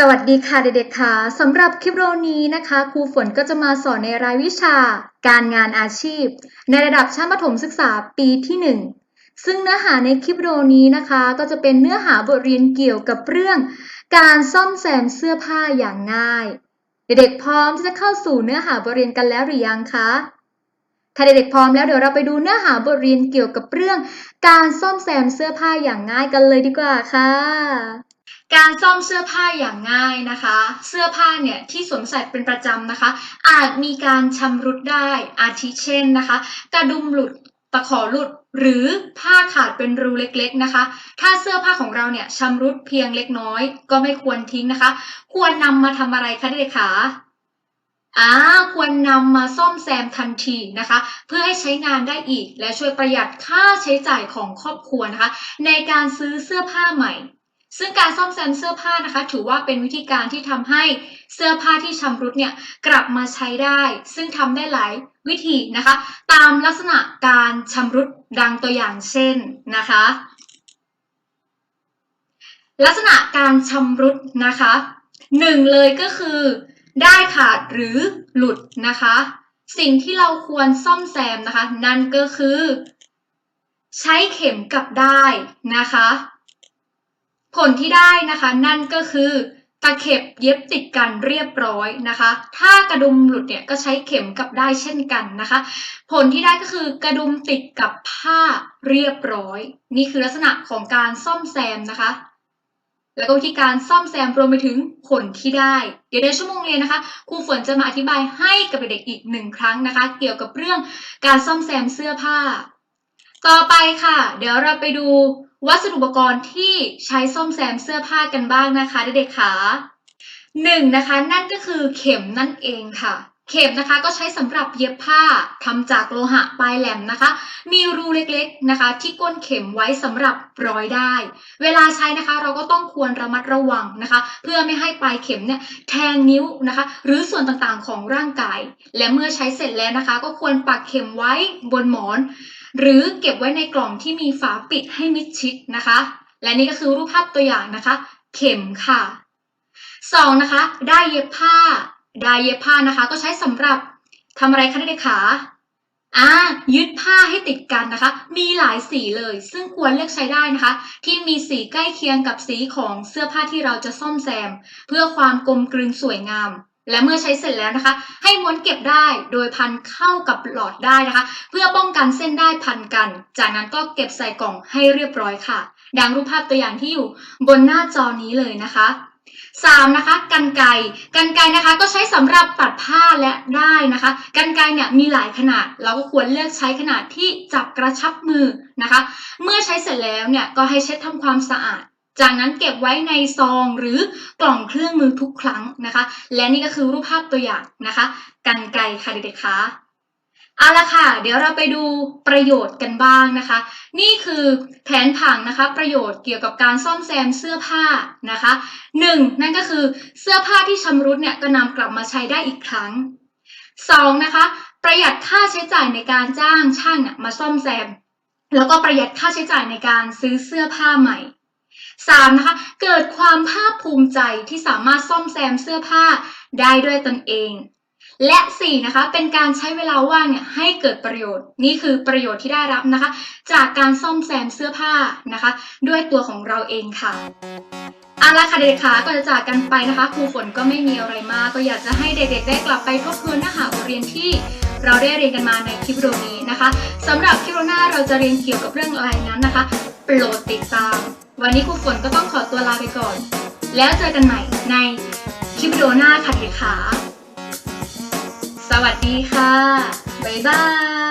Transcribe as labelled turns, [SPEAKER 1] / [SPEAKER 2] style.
[SPEAKER 1] สวัสดีค่ะเด็กๆค่ะสำหรับคลิปโอนี้นะคะครูฝนก็จะมาสอนในรายวิชา การงานอาชีพ ในระดับชั้นประถมศึกษาปีที่ 1 ซึ่งเนื้อหาในคลิปโอนี้นะคะ ก็จะเป็นเนื้อหาบทเรียนเกี่ยวกับเรื่อง การซ่อมแซมเสื้อผ้าอย่างง่าย เด็กๆพร้อมที่จะเข้าสู่เนื้อหาบทเรียนกันแล้วหรือยังคะถ้าเด็กๆพร้อมแล้วเดี๋ยวเราไปดูเนื้อหาบทเรียนเกี่ยวกับเรื่อง การซ่อมแซมเสื้อผ้าอย่างง่ายกันเลยดีกว่าค่ะ การซ่อมเสื้อผ้าอย่างง่ายนะคะ เสื้อผ้าเนี่ยที่สวมใส่เป็นประจำนะคะ อาจมีการชำรุดได้อาทิเช่นนะคะ กระดุมหลุดตะขอหลุดหรือผ้าขาดเป็นรูเล็กๆนะคะ ถ้าเสื้อผ้าของเราเนี่ยชำรุดเพียงเล็กน้อย ก็ไม่ควรทิ้งนะคะ ควรนำมาทำอะไรคะเด็กๆคะอ่าควรนำมาซ่อมแซมทันทีนะคะ เพื่อให้ใช้งานได้อีก และช่วยประหยัดค่าใช้จ่ายของครอบครัวนะคะ ในการซื้อเสื้อผ้าใหม่ ซึ่งการซ่อมแซมเสื้อผ้านะคะ ถือว่าเป็นวิธีการที่ทำให้เสื้อผ้าที่ชำรุดเนี่ยกลับมาใช้ได้ ซึ่งทำได้หลายวิธีนะคะ ตามลักษณะการชำรุดดังตัวอย่างเช่นนะคะ ลักษณะการชำรุดนะคะหนึ่งเลยก็คือได้ขาดหรือหลุดนะคะ สิ่งที่เราควรซ่อมแซมนะคะ นั่นก็คือ ใช้เข็มกับได้นะคะ ผลที่ได้นะคะนั่นก็คือตะเข็บเย็บติดกันเรียบร้อยนะคะ ถ้ากระดุมหลุดเนี่ยก็ใช้เข็มกับได้เช่นกันนะคะ ผลที่ได้ก็คือกระดุมติดกับผ้าเรียบร้อย นี่คือลักษณะของการซ่อมแซมนะคะ แล้วก็วิธีการซ่อมแซมรวมไปถึงผลที่ได้ เดี๋ยวในชั่วโมงเรียนนะคะครูฝนจะมาอธิบายให้กับเด็กอีกหนึ่งครั้งนะคะ เกี่ยวกับเรื่องการซ่อมแซมเสื้อผ้า ต่อไปค่ะ เดี๋ยวเราไปดู วัสดุอุปกรณ์ที่ใช้ซ่อมแซมเสื้อผ้ากันบ้างนะคะเด็กๆค่ะหนึ่งนะคะนั่นก็คือเข็มนั่นเองค่ะ เข็มนะคะก็ใช้สำหรับเย็บผ้าทำจากโลหะปลายแหลมนะคะ มีรูเล็กๆนะคะ ที่ก้นเข็มไว้สำหรับร้อยได้ เวลาใช้นะคะเราก็ต้องควรระมัดระวังนะคะ เพื่อไม่ให้ปลายเข็มเนี่ยแทงนิ้วนะคะ หรือส่วนต่างๆของร่างกาย และเมื่อใช้เสร็จแล้วนะคะ ก็ควรปักเข็มไว้บนหมอน หรือเก็บไว้ในกล่องที่มีฝาปิดให้มิดชิดนะคะ และนี่ก็คือรูปภาพตัวอย่างนะคะ เข็มค่ะสองนะคะ ได้เย็บผ้า ได้เย็บผ้านะคะ ก็ใช้สำหรับทำอะไรคะเด็กขาอ่ายึดผ้าให้ติดกันนะคะ มีหลายสีเลย ซึ่งควรเลือกใช้ได้นะคะ ที่มีสีใกล้เคียงกับสีของเสื้อผ้าที่เราจะซ่อมแซม เพื่อความกลมกลืนสวยงาม และเมื่อใช้เสร็จแล้วนะคะ ให้ม้วนเก็บได้โดยพันเข้ากับหลอดได้นะคะ เพื่อป้องกันเส้นได้พันกัน จากนั้นก็เก็บใส่กล่องให้เรียบร้อยค่ะ ดังรูปภาพตัวอย่างที่อยู่บนหน้าจอนี้เลยนะคะสามนะคะกันไกกันไกนะคะก็ใช้สำหรับตัดผ้าและได้นะคะกันไกเนี่ยมีหลายขนาด เราก็ควรเลือกใช้ขนาดที่จับกระชับมือนะคะ เมื่อใช้เสร็จแล้วเนี่ยก็ให้เช็ดทำความสะอาด จากนั้นเก็บไว้ในซองหรือกล่องเครื่องมือทุกครั้งนะคะ และนี่ก็คือรูปภาพตัวอย่างนะคะ กันไกลค่ะเด็กๆคะเอาละค่ะ เดี๋ยวเราไปดูประโยชน์กันบ้างนะคะ นี่คือแผนผังนะคะ ประโยชน์เกี่ยวกับการซ่อมแซมเสื้อผ้านะคะหนึ่งนั่นก็คือเสื้อผ้าที่ชำรุดเนี่ยก็นำกลับมาใช้ได้อีกครั้งสองนะคะ ประหยัดค่าใช้จ่ายในการจ้างช่างมาซ่อมแซม แล้วก็ประหยัดค่าใช้จ่ายในการซื้อเสื้อผ้าใหม่ 3. นะคะเกิดความภาคภูมิใจที่สามารถซ่อมแซมเสื้อผ้าได้ด้วยตนเอง และ 4. นะคะเป็นการใช้เวลาว่างเนี่ยให้เกิดประโยชน์ นี่คือประโยชน์ที่ได้รับนะคะ จากการซ่อมแซมเสื้อผ้านะคะ ด้วยตัวของเราเองค่ะเอาละค่ะเด็กๆค่ะก่อนจะจากกันไปนะคะครูฝนก็ไม่มีอะไรมากก็อยากจะให้เด็กๆ ได้กลับไปทบทวนเนื้อหาบทเรียนที่เราได้เรียนกันมาในคลิปวิดีโอนี้นะคะสำหรับคลิปวิดีโอหน้าเราจะเรียนเกี่ยวกับเรื่องอะไรนั้นนะคะ โปรดติดตาม วันนี้ครูฝนก็ต้องขอตัวลาไปก่อน แล้วเจอกันใหม่ในคลิปวิดีโอหน้าค่ะเด็กๆค่ะสวัสดีค่ะ บ๊ายบาย